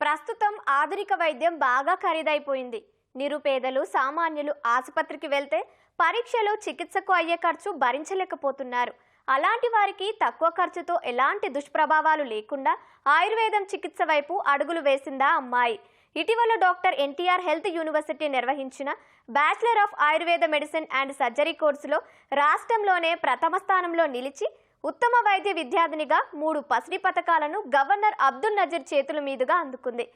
ప్రస్తుతం ఆధునిక వైద్యం బాగా ఖరీదైపోయింది. నిరుపేదలు సామాన్యులు ఆసుపత్రికి వెళ్తే పరీక్షలు చికిత్సకు అయ్యే ఖర్చు భరించలేకపోతున్నారు. అలాంటి వారికి తక్కువ ఖర్చుతో ఎలాంటి దుష్ప్రభావాలు లేకుండా ఆయుర్వేదం చికిత్స వైపు అడుగులు వేసిందా అమ్మాయి. ఇటీవల డాక్టర్ ఎన్టీఆర్ హెల్త్ యూనివర్సిటీ నిర్వహించిన bachelor of Ayurveda medicine and surgery కోర్సులో రాష్ట్రంలోనే ప్రథమ స్థానంలో నిలిచి ఉత్తమ వైద్య విద్యార్థినిగా మూడు పసిడి పథకాలను గవర్నర్ అబ్దుల్ నజీర్ చేతుల మీదుగా అందుకుంది.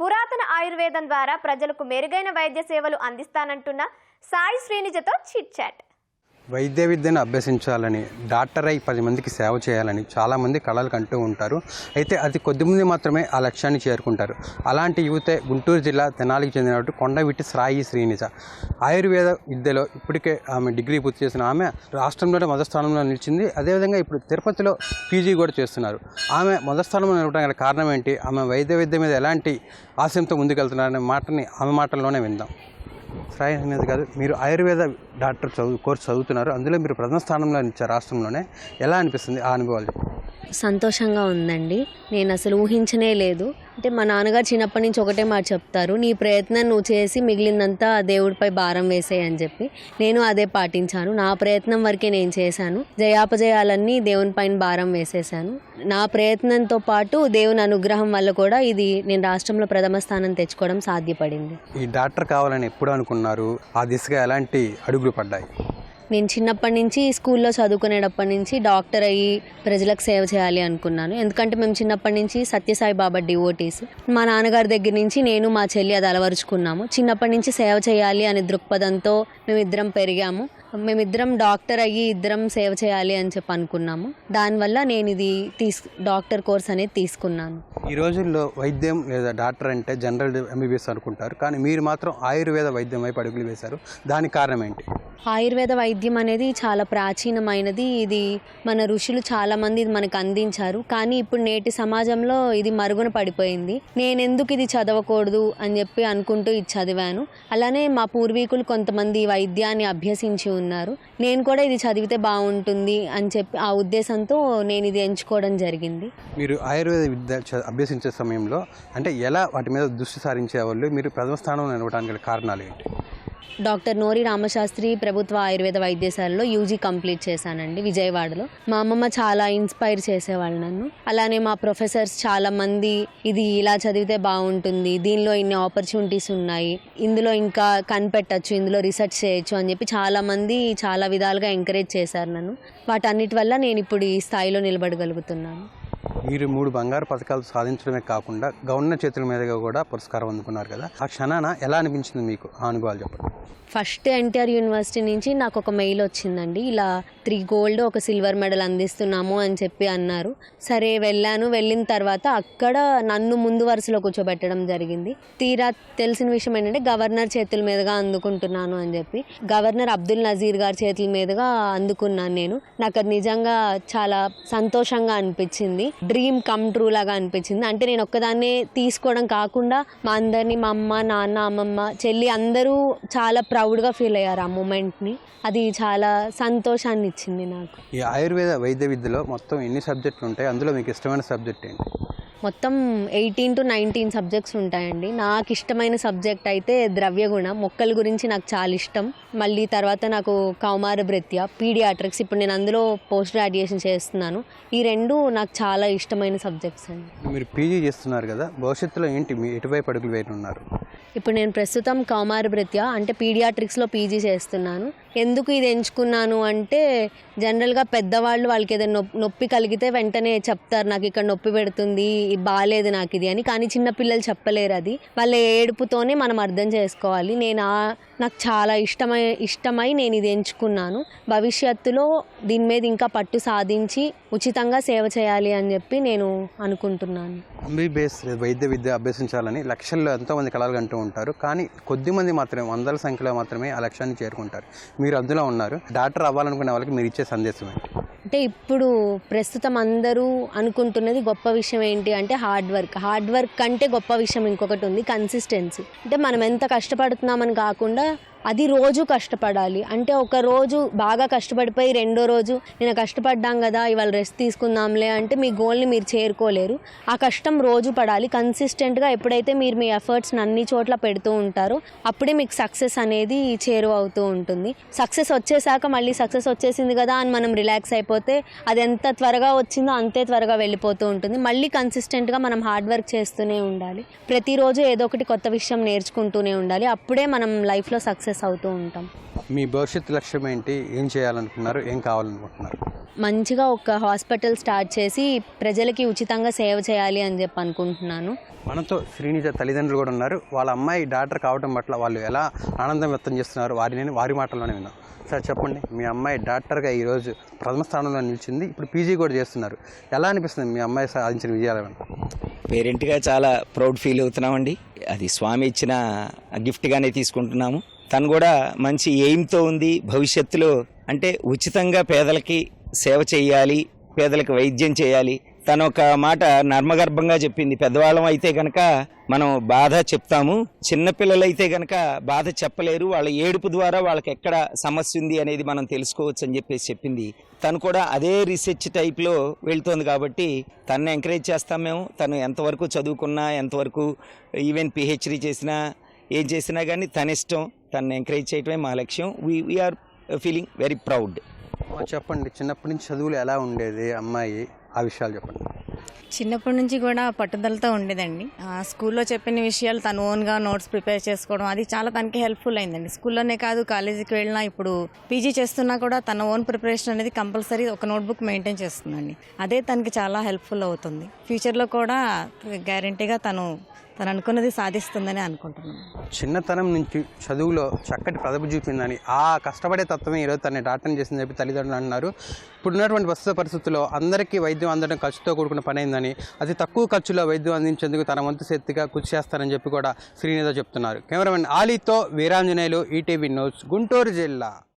పురాతన ఆయుర్వేదం ద్వారా ప్రజలకు మెరుగైన వైద్య సేవలు అందిస్తానంటున్న సాయి శ్రీనిజతో చిట్ చాట్. వైద్య విద్యను అభ్యసించాలని డాక్టర్ అయి పది మందికి సేవ చేయాలని చాలామంది కళలు కంటూ ఉంటారు. అయితే అది కొద్దిమంది మాత్రమే ఆ లక్ష్యాన్ని చేరుకుంటారు. అలాంటి యువతే గుంటూరు జిల్లా తెనాలికి చెందినట్టు కొండవిట్టి సాయి శ్రీనిజ. ఆయుర్వేద విద్యలో ఇప్పటికే ఆమె డిగ్రీ పూర్తి చేసిన ఆమె రాష్ట్రంలోనే మొదటి స్థానంలో నిలిచింది. అదేవిధంగా ఇప్పుడు తిరుపతిలో పీజీ కూడా చేస్తున్నారు. ఆమె మొదటి స్థానంలో నిలవడానికి కారణం ఏంటి? ఆమె వైద్య విద్య మీద ఎలాంటి ఆశయంతో ముందుకెళ్తున్నారనే మాటని ఆమె మాటల్లోనే విందాం. సాయి అనేది కాదు మీరు ఆయుర్వేద డాక్టర్ చదువు కోర్సు చదువుతున్నారు. అందులో మీరు ప్రథమ స్థానంలో నిలిచారు రాష్ట్రంలోనే. ఎలా అనిపిస్తుంది ఆ అనుభవాలు సంతోషంగా ఉందండి. నేను అసలు ఊహించనే లేదు. అంటే మా నాన్నగారు చిన్నప్పటి నుంచి ఒకటే మాట చెప్తారు నీ ప్రయత్నం నువ్వు చేసి మిగిలిందంతా దేవుడిపై భారం వేసేయి అని చెప్పి. నేను అదే పాటించాను. నా ప్రయత్నం వరకే నేను చేశాను. జయాపజయాలన్నీ దేవుని పైన భారం వేసేసాను నా ప్రయత్నంతో పాటు దేవుని అనుగ్రహం వల్ల కూడా ఇది నేను రాష్ట్రంలో ప్రథమ స్థానం తెచ్చుకోవడం సాధ్యపడింది. ఈ డాక్టర్ కావాలని ఎప్పుడు అనుకున్నారు. ఆ దిశగా ఎలాంటి అడుగులు పడ్డాయి? నేను చిన్నప్పటి నుంచి స్కూల్లో చదువుకునేటప్పటి నుంచి డాక్టర్ అయ్యి ప్రజలకు సేవ చేయాలి అనుకున్నాను. ఎందుకంటే మేము చిన్నప్పటి నుంచి సత్యసాయి బాబా డివోటీస్ మా నాన్నగారి దగ్గర నుంచి నేను మా చెల్లి అది అలవరుచుకున్నాము. చిన్నప్పటి నుంచి సేవ చేయాలి అనే దృక్పథంతో మేమిద్దరం పెరిగాము. మేమిద్దరం డాక్టర్ అయ్యి ఇద్దరం సేవ చేయాలి అని చెప్పి అనుకున్నాము. దానివల్ల నేను ఇది తీస్ డాక్టర్ కోర్స్ అనేది తీసుకున్నాను. ఈ రోజుల్లో వైద్యం లేదా డాక్టర్ అంటే జనరల్ ఎంబీబీఎస్ అనుకుంటారు. కానీ మీరు మాత్రం ఆయుర్వేద వైద్యం వైపు అడుగులు వేశారు. దానికి కారణం ఏంటి? ఆయుర్వేద వైద్యం అనేది చాలా ప్రాచీనమైనది. ఇది మన ఋషులు చాలా మంది ఇది మనకు అందించారు. కానీ ఇప్పుడు నేటి సమాజంలో ఇది మరుగున పడిపోయింది. నేను ఎందుకు ఇది చదవకూడదు అని చెప్పి అనుకుంటూ ఇది చదివాను. అలానే మా పూర్వీకులు కొంతమంది వైద్యాన్ని అభ్యసించి ఉన్నారు. నేను కూడా ఇది చదివితే బాగుంటుంది అని చెప్పి ఆ ఉద్దేశంతో నేను ఇది ఎంచుకోవడం జరిగింది. మీరు ఆయుర్వేద విద్య అభ్యసించే సమయంలో అంటే ఎలా వాటి మీద దృష్టి సారించే వాళ్ళు? మీరు ప్రథమ స్థానంలో నిలవడానికి కారణాలు ఏంటి? డాక్టర్ నోరి రామశాస్త్రి ప్రభుత్వ ఆయుర్వేద వైద్యశాలలో యూజీ కంప్లీట్ చేశానండి విజయవాడలో. మా అమ్మమ్మ చాలా ఇన్స్పైర్ చేసేవాళ్ళు నన్ను. అలానే మా ప్రొఫెసర్స్ చాలా మంది ఇది ఇలా చదివితే బాగుంటుంది దీనిలో ఇన్ని ఆపర్చునిటీస్ ఉన్నాయి ఇందులో ఇంకా కనిపెట్టచ్చు ఇందులో రీసెర్చ్ చేయొచ్చు అని చెప్పి చాలా మంది చాలా విధాలుగా ఎంకరేజ్ చేశారు నన్ను. వాటన్నిటి వల్ల నేను ఇప్పుడు ఈ స్థాయిలో నిలబడగలుగుతున్నాను. వీరు మూడు బంగారు పథకాలు సాధించడమే కాకుండా గవర్నర్ చేతుల మీదుగా కూడా పురస్కారం అందుకున్నారు కదా. ఆ క్షణాన ఎలా అనిపించింది మీకు? ఆ అనుభవాలు చెప్పండి. ఫస్ట్ ఎన్టీఆర్ యూనివర్సిటీ నుంచి నాకు ఒక మెయిల్ వచ్చిందండి. ఇలా త్రీ గోల్డ్ ఒక సిల్వర్ మెడల్ అందిస్తున్నాము అని చెప్పి అన్నారు. సరే వెళ్ళాను. వెళ్ళిన తర్వాత అక్కడ నన్ను ముందు వరుసలో కూర్చోబెట్టడం జరిగింది. తీరా తెలిసిన విషయం ఏంటంటే గవర్నర్ చేతుల మీదుగా అందుకుంటున్నాను అని చెప్పి. గవర్నర్ అబ్దుల్ నజీర్ గారి చేతుల మీదుగా అందుకున్నాను నేను. నాకు అది నిజంగా చాలా సంతోషంగా అనిపించింది. డ్రీమ్ కమ్ ట్రూ లాగా అనిపించింది. అంటే నేను ఒక్కదాన్నే తీసుకోవడం కాకుండా మా అందరినీ మా అమ్మ నాన్న అమ్మమ్మ చెల్లి అందరూ చాలా ప్రౌడ్గా ఫీల్ అయ్యారు ఆ మూమెంట్ని అది చాలా సంతోషాన్ని ఇచ్చింది నాకు. ఈ ఆయుర్వేద వైద్య విద్యలో మొత్తం ఎన్ని సబ్జెక్టులు ఉంటాయి? అందులో మీకు ఇష్టమైన సబ్జెక్ట్ ఏంటి? మొత్తం ఎయిటీన్ టు నైన్టీన్ సబ్జెక్ట్స్ ఉంటాయండి. నాకు ఇష్టమైన సబ్జెక్ట్ అయితే ద్రవ్యగుణ. మొక్కల గురించి నాకు చాలా ఇష్టం. మళ్ళీ తర్వాత నాకు కౌమార భృత్య పీడియాట్రిక్స్. ఇప్పుడు నేను అందులో పోస్ట్ గ్రాడ్యుయేషన్ చేస్తున్నాను. ఈ రెండు నాకు చాలా ఇష్టమైన సబ్జెక్ట్స్ అండి. మీరు పీజీ చేస్తున్నారు కదా భవిష్యత్తులో ఏంటి మీ ఎటువైపు అడుగులు వేయనున్నారు? ఇప్పుడు నేను ప్రస్తుతం కౌమార ప్రత్య అంటే పీడియాట్రిక్స్లో పీజీ చేస్తున్నాను. ఎందుకు ఇది ఎంచుకున్నాను అంటే జనరల్గా పెద్దవాళ్ళు వాళ్ళకి ఏదైనా నొప్పి నొప్పి కలిగితే వెంటనే చెప్తారు నాకు ఇక్కడ నొప్పి పెడుతుంది బాగాలేదు నాకు ఇది అని. కానీ చిన్నపిల్లలు చెప్పలేరు అది. వాళ్ళ ఏడుపుతోనే మనం అర్థం చేసుకోవాలి. నేను నాకు చాలా ఇష్టమై ఇష్టమై నేను ఇది ఎంచుకున్నాను. భవిష్యత్తులో దీని మీద ఇంకా పట్టు సాధించి ఉచితంగా సేవ చేయాలి అని చెప్పి నేను అనుకుంటున్నాను. ఎంబీబీఎస్ వైద్య విద్య అభ్యసించాలని లక్షల్లో ఎంతోమంది కళలు అంటూ ఉంటారు. కానీ కొద్దిమంది మాత్రమే వందల సంఖ్యలో మాత్రమే ఆ లక్ష్యాన్ని చేరుకుంటారు. మీరు అందులో ఉన్నారు. డాక్టర్ అవ్వాలనుకునే వాళ్ళకి మీరు ఇచ్చే సందేశం ఏంటి? అంటే ఇప్పుడు ప్రస్తుతం అందరూ అనుకుంటున్నది గొప్ప విషయం ఏంటి అంటే హార్డ్ వర్క్. హార్డ్ వర్క్ కంటే గొప్ప విషయం ఇంకొకటి ఉంది కన్సిస్టెన్సీ అంటే మనం ఎంత కష్టపడుతున్నామని కాకుండా అది రోజు కష్టపడాలి. అంటే ఒక రోజు బాగా కష్టపడిపోయి రెండో రోజు నేను కష్టపడ్డాం కదా ఇవాళ రెస్ట్ తీసుకుందాంలే అంటే మీ గోల్ని మీరు చేరుకోలేరు. ఆ కష్టం రోజు పడాలి. కన్సిస్టెంట్గా ఎప్పుడైతే మీరు మీ ఎఫర్ట్స్ని అన్ని చోట్ల పెడుతూ ఉంటారో అప్పుడే మీకు సక్సెస్ అనేది చేరువ అవుతూ ఉంటుంది. సక్సెస్ వచ్చేసాక మళ్ళీ సక్సెస్ వచ్చేసింది కదా అని మనం రిలాక్స్ అయిపోతే అది ఎంత త్వరగా వచ్చిందో అంతే త్వరగా వెళ్ళిపోతూ ఉంటుంది. మళ్ళీ కన్సిస్టెంట్గా మనం హార్డ్ వర్క్ చేస్తూనే ఉండాలి. ప్రతిరోజు ఏదో ఒకటి కొత్త విషయం నేర్చుకుంటూనే ఉండాలి. అప్పుడే మనం లైఫ్లో సక్సెస్ అవుతూ ఉంటాం. మీ భవిష్యత్తు లక్ష్యం ఏంటి? ఏం చేయాలనుకుంటున్నారు ఏం కావాలనుకుంటున్నారు? మంచిగా ఒక హాస్పిటల్ స్టార్ట్ చేసి ప్రజలకి ఉచితంగా సేవ చేయాలి అని చెప్పి అనుకుంటున్నాను. మనతో శ్రీనిజ తల్లిదండ్రులు కూడా ఉన్నారు. వాళ్ళ అమ్మాయి డాక్టర్ కావడం పట్ల వాళ్ళు ఎలా ఆనందం వ్యక్తం చేస్తున్నారు వారిని వారి మాటల్లోనే విన్నాం. సార్ చెప్పండి. మీ అమ్మాయి డాక్టర్గా ఈరోజు ప్రథమ స్థానంలో నిలిచింది. ఇప్పుడు పీజీ కూడా చేస్తున్నారు. ఎలా అనిపిస్తుంది మీ అమ్మాయి సాధించిన విజయాలను పేరెంట్గా చాలా ప్రౌడ్ ఫీల్ అవుతున్నామండి. అది స్వామి ఇచ్చిన గిఫ్ట్గానే తీసుకుంటున్నాము. తను కూడా మంచి ఎయిమ్తో ఉంది. భవిష్యత్తులో అంటే ఉచితంగా పేదలకి సేవ చేయాలి పేదలకు వైద్యం చేయాలి. తను ఒక మాట నర్మగర్భంగా చెప్పింది. పెద్దవాళ్ళం అయితే గనక మనం బాధ చెప్తాము. చిన్నపిల్లలైతే గనక బాధ చెప్పలేరు. వాళ్ళ ఏడుపు ద్వారా వాళ్ళకి ఎక్కడ సమస్య ఉంది అనేది మనం తెలుసుకోవచ్చు అని చెప్పేసి చెప్పింది. తను కూడా అదే రీసెర్చ్ టైప్లో వెళ్తోంది కాబట్టి తను ఎంకరేజ్ చేస్తాం మేము. తను ఎంతవరకు చదువుకున్నా ఎంతవరకు ఈవెన్ పిహెచ్డీ చేసినా ఏం చేసినా కానీ తన ఇష్టం. తను ఎంకరేజ్ చేయటమే మా లక్ష్యం. వీఆర్ ఫీలింగ్ వెరీ ప్రౌడ్ చెప్పండి చిన్నప్పటి నుంచి చదువులు ఎలా ఉండేది? అమ్మాయి ఆ విషయాలు చెప్పండి. చిన్నప్పటి నుంచి కూడా పట్టుదలతో ఉండేదండి. ఆ, స్కూల్లో చెప్పిన విషయాలు తను ఓన్గా నోట్స్ ప్రిపేర్ చేసుకోవడం అది చాలా తనకి హెల్ప్ఫుల్ అయిందండి. స్కూల్లోనే కాదు కాలేజీకి వెళ్ళినా ఇప్పుడు పీజీ చేస్తున్నా కూడా తన ఓన్ ప్రిపరేషన్ అనేది కంపల్సరీ ఒక నోట్బుక్ మెయింటైన్ చేస్తుందండి. అదే తనకి చాలా హెల్ప్ఫుల్ అవుతుంది. ఫ్యూచర్లో కూడా గ్యారంటీగా తను తను అనుకున్నది సాధిస్తుందని అనుకుంటున్నాను. చిన్నతనం నుంచి చదువులో చక్కటి ప్రతిభ చూపిందని ఆ కష్టపడే తత్వం ఈరోజు తన డాక్టర్ని చేసిందని చెప్పి తల్లిదండ్రులు అంటున్నారు. ఇప్పుడు ఉన్నటువంటి ప్రస్తుత పరిస్థితుల్లో అందరికీ వైద్యం అందడం ఖర్చుతో కూడుకున్న పని అయిందని అతి తక్కువ ఖర్చులో వైద్యం అందించేందుకు తన వంతు శక్తిగా కృషి చేస్తారని చెప్పి కూడా శ్రీనిధ చెప్తున్నారు. కెమెరామెన్ ఆలీతో వీరాంజనేయులు ఈటీవీ న్యూస్ గుంటూరు జిల్లా.